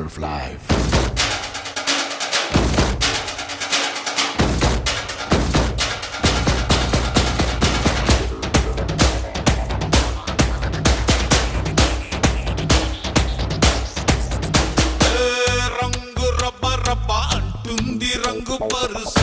of life. రంగు రబ్బ రంగు పరుసు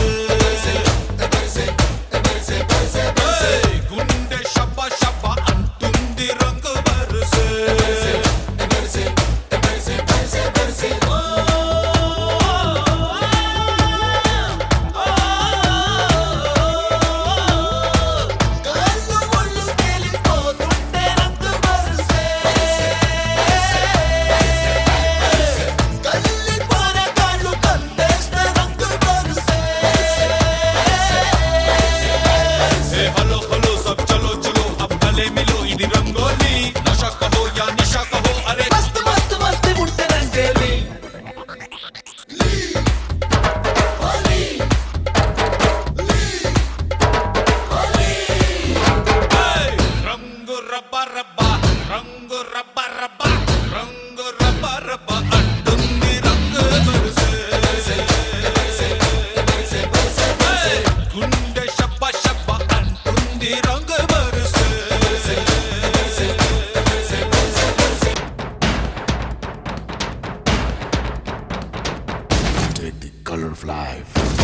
color of life.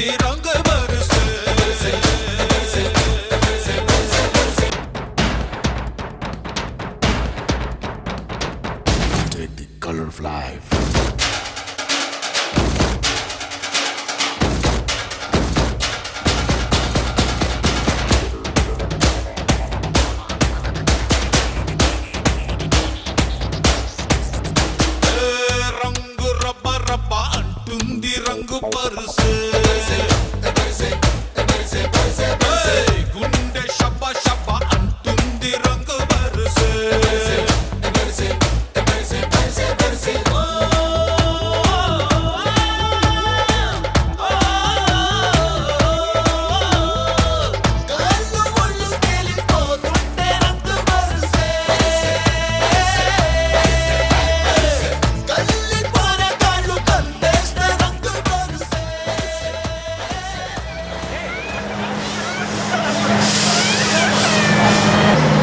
Take the color of life.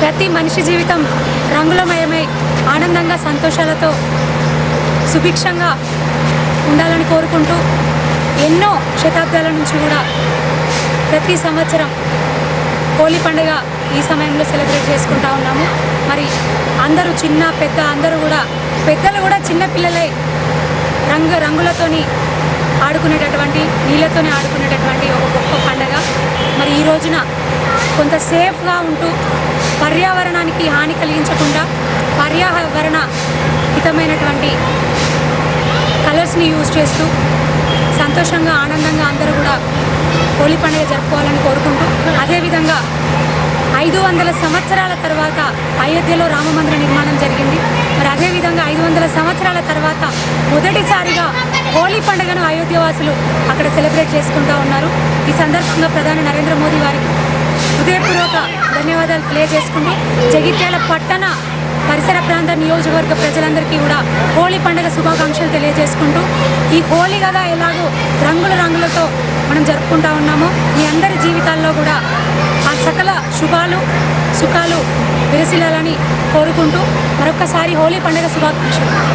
ప్రతి మనిషి జీవితం రంగులమయమై ఆనందంగా సంతోషాలతో సుభిక్షంగా ఉండాలని కోరుకుంటూ ఎన్నో శతాబ్దాల నుంచి కూడా ప్రతి సంవత్సరం హోలీ పండుగ ఈ సమయంలో సెలబ్రేట్ చేసుకుంటా ఉన్నాము. మరి అందరూ చిన్న పెద్ద అందరూ కూడా పెద్దలు కూడా చిన్న పిల్లలై రంగు రంగులతోని ఆడుకునేటటువంటి నీళ్ళతోనే ఆడుకునేటటువంటి ఒక గొప్ప పండగ. మరి ఈ రోజున కొంత సేఫ్గా ఉంటూ పర్యావరణానికి హాని కలిగించకుండా పర్యావరణ హితమైనటువంటి కలర్స్ని యూజ్ చేస్తూ సంతోషంగా ఆనందంగా అందరూ కూడా హోలీ పండుగ జరుపుకోవాలని కోరుకుంటూ అదేవిధంగా ఐదు వందల సంవత్సరాల తర్వాత అయోధ్యలో రామ మందిర నిర్మాణం జరిగింది. మరి అదేవిధంగా ఐదు వందల సంవత్సరాల తర్వాత మొదటిసారిగా హోలీ పండుగను అయోధ్యవాసులు అక్కడ సెలబ్రేట్ చేసుకుంటూ ఉన్నారు. ఈ సందర్భంగా ప్రధాని నరేంద్ర మోదీ వారికి హృదయపూర్వక ధన్యవాదాలు తెలియజేసుకుంది. జగిత్యాల పట్టణ పరిసర ప్రాంత నియోజకవర్గ ప్రజలందరికీ కూడా హోలీ పండుగ శుభాకాంక్షలు తెలియజేసుకుంటూ ఈ హోలీ కదా ఎలాగో రంగుల రంగులతో మనం జరుపుకుంటా ఉన్నాము. మీ అందరి జీవితాల్లో కూడా ఆ సకల శుభాలు సుఖాలు విరసిల్లాలని కోరుకుంటూ మరొక్కసారి హోలీ పండుగ శుభాకాంక్షలు.